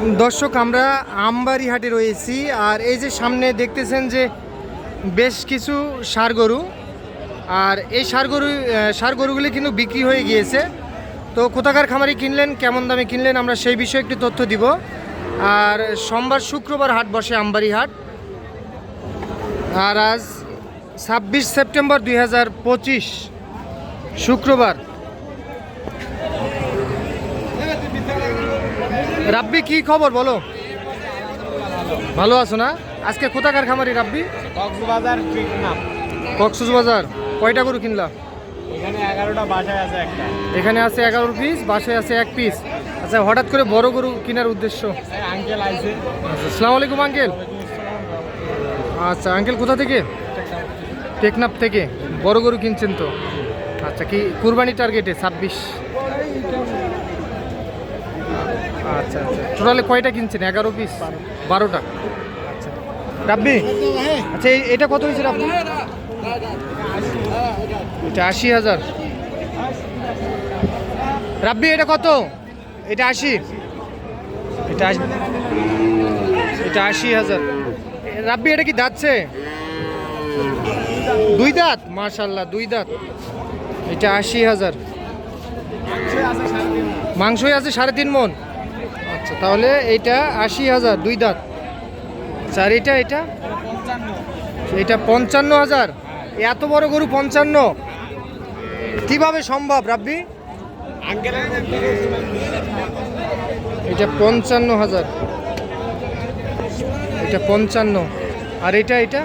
দর্শক, আমরা আমবাড়ি হাটে রয়েছি আর এই যে সামনে দেখতেছেন যে বেশ কিছু সার গরু আর এই সার গরু ষাঁড় গরুগুলি কিন্তু বিক্রি হয়ে গিয়েছে। তো কোথাকার খামারি কিনলেন, কেমন দামে কিনলেন, আমরা সেই বিষয়ে একটু তথ্য দিব। আর সোমবার শুক্রবার হাট বসে আমবাড়ি হাট আর আজ ছাব্বিশ সেপ্টেম্বর দুই হাজার পঁচিশ, শুক্রবার। রাব্বি কি খবর বলো? ভালো আছো না? আজকে কোথাকার খামারি রাব্বি? কক্সবাজার কক্সবাজার। কয়টা গরু কিনলা? এখানে এগারোটা বাসায় আছে একটা। এখানে আছে এগারো পিস বাসায় আছে এক পিস আচ্ছা হঠাৎ করে বড় গরু কেনার উদ্দেশ্য? আঙ্কেল আইছে। আচ্ছা আসসালামু আলাইকুম আঙ্কেল আচ্ছা আঙ্কেল কোথা থেকে? টেকনাফ থেকে। বড় গরু কিনছেন তো? আচ্ছা কি কুরবানি টার্গেটে ছাব্বিশ? আচ্ছা আচ্ছা। টোটালে কয়টা কিনছেন? এগারো পিস বারোটা? আচ্ছা রাব্বি? আচ্ছা এটা কত হয়েছে রাব্বি? এটা আশি হাজার। রাব্বি, এটা কত? এটা আশি। এটা আশি এটা আশি হাজার। রাব্বি, এটা কি দাঁতছে দুই দাঁত? মার্শাল্লাহ দুই দাঁত। এটা আশি হাজার। মাংসই আছে সাড়ে তিন মন। আচ্ছা তাহলে এটা আশি হাজার দুই দাঁত। আর এটা এটা এটা পঞ্চান্ন হাজার। এত বড় গরু পঞ্চান্ন। কীভাবে সম্ভব রাব্বি? এটা পঞ্চান্ন হাজার। এটা পঞ্চান্ন। আর এটা এটা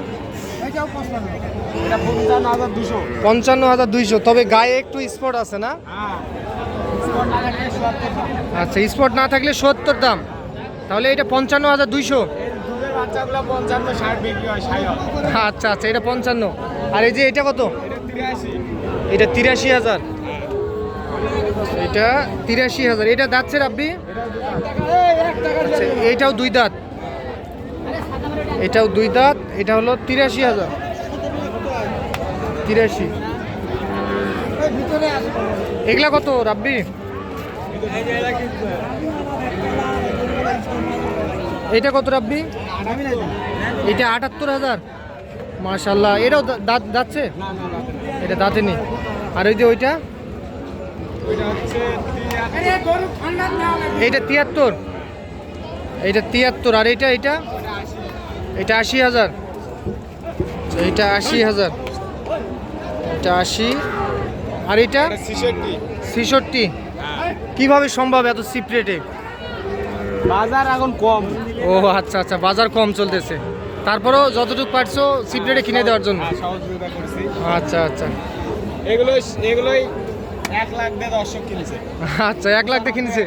এটা পঞ্চান্ন হাজার দুশো পঞ্চান্ন হাজার দুইশো। তবে গায়ে একটু স্পট আছে না? আচ্ছা স্পট না থাকলে সত্তর দাম। তাহলে এটা পঞ্চান্ন হাজার দুইশো। আচ্ছা আচ্ছা এটা পঞ্চান্ন। আর এই যে এটা কত? এটা তিরাশি হাজার। এটা তিরাশি হাজার। এটা দাঁতছে রাব্বি আচ্ছা এইটাও দুই দাঁত। এটাও দুই দাঁত, এটা হলো তিরাশি হাজার। তিরাশি। এগুলা কত, রাব্বি? এটা কত রাব্বি? এটা আটাত্তর হাজার। মাশাল্লাহ এটাও দাঁত না এটা দাঁতে নেই আর ওই যে ওইটা? এইটা তিয়াত্তর। এইটা তিয়াত্তর। আর এইটা এইটা এটা আশি হাজার। এইটা আশি হাজার। এটা আশি। আর এইটা ছিষট্টি। ছেষট্টি। কীভাবে সম্ভব এত চিপ রেটে বাজার এখন কম। ও আচ্ছা আচ্ছা বাজার কম চলতেছে। তারপরেও যতটুকু পারছ চিপ রেটে কিনে দেওয়ার জন্য? হ্যাঁ, সহযোগিতা করেছি। আচ্ছা আচ্ছা। এগুলো এগুলোই এক লাখ দিয়ে দর্শক কিনেছে। আচ্ছা এক লাখ দিয়ে কিনেছে?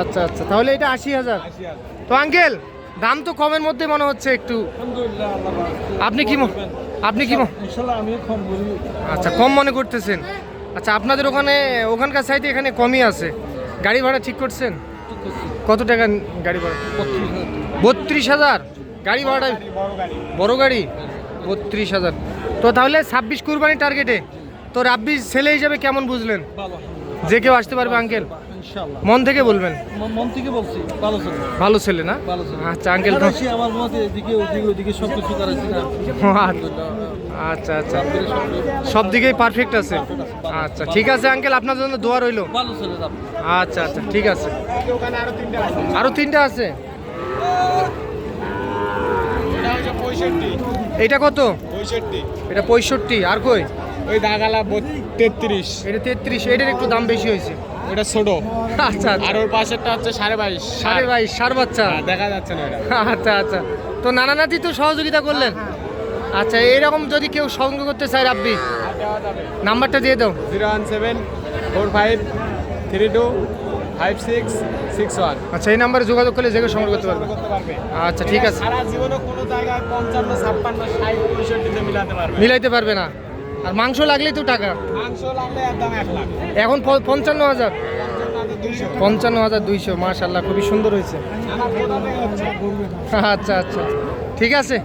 আচ্ছা আচ্ছা তাহলে এটা আশি হাজার। তো আঙ্কেল দাম তো কমের মধ্যে মনে হচ্ছে একটু। আপনি কি আপনি কি আচ্ছা কম মনে করতেছেন। আচ্ছা আপনাদের ওখানে, ওখানকার সাইডে এখানে কমই আছে। গাড়ি ভাড়া ঠিক করছেন? কত টাকা গাড়ি ভাড়া? বত্রিশ হাজার? গাড়ি ভাড়া, বড় গাড়ি? বত্রিশ হাজার। তো তাহলে ছাব্বিশ কুরবানি টার্গেটে তো রাব্বি ছেলে হিসাবে কেমন বুঝলেন? যে কেউ আসতে পারবে আঙ্কেল ইনশাল্লাহ মন থেকে বলবেন? মন- থেকে বলছি ভালো ছিল। ভালো ছেলে না? ভালো ছিল। আচ্ছা আঙ্কেল আমার মতে এদিকে ওদিকে ওদিকে সব কিছু করাইছি না আচ্ছা আচ্ছা। সব দিকেই পারফেক্ট আছে। আচ্ছা ঠিক আছে আঙ্কেল আপনার জন্য দোয়া রইল। ভালো ছিল আপনি আচ্ছা আচ্ছা ঠিক আছে। আরও তিনটা আছে? আরও তিনটা আছে এটা কত? পঁয়ষট্টি। এটা পঁয়ষট্টি। আর কই? ওই দাগালা তেত্রিশ। এটা তেত্রিশ এটার একটু দাম বেশি হয়েছে। ওটা ছোট। আচ্ছা আচ্ছা। আর ওর পাশেরটা হচ্ছে সাড়ে বাইশ সাড়ে বাইশ সার বাচ্চা। হ্যাঁ, দেখা যাচ্ছে না এটা। আচ্ছা আচ্ছা। তো নানা নাতি তো সহযোগিতা করলেন? আচ্ছা এইরকম যদি কেউ সঙ্গ করতে চায় রাব্বি নাম্বারটা দিয়ে দাও। Zero one seven four five three two five six six one. আচ্ছা এই নাম্বারে যোগাযোগ করলে যে সংগ্রহ করতে পারবে। করতে পারবে। আচ্ছা ঠিক আছে। সারা জীবনে কোনো জায়গায় পঞ্চান্ন ছাপ্পান্ন ষাট পঁয়ষট্টিতে মিলাতে পারবে মিলাইতে পারবে না। আর মাংস লাগলে তো টাকা। মাংস লাগলে একদম এক লাখ। এখন পঞ্চান্ন হাজার। পঞ্চান্ন হাজার দুইশো। মাসা আল্লাহ খুবই সুন্দর হয়েছে। হচ্ছে? আচ্ছা আচ্ছা। ঠিক আছে।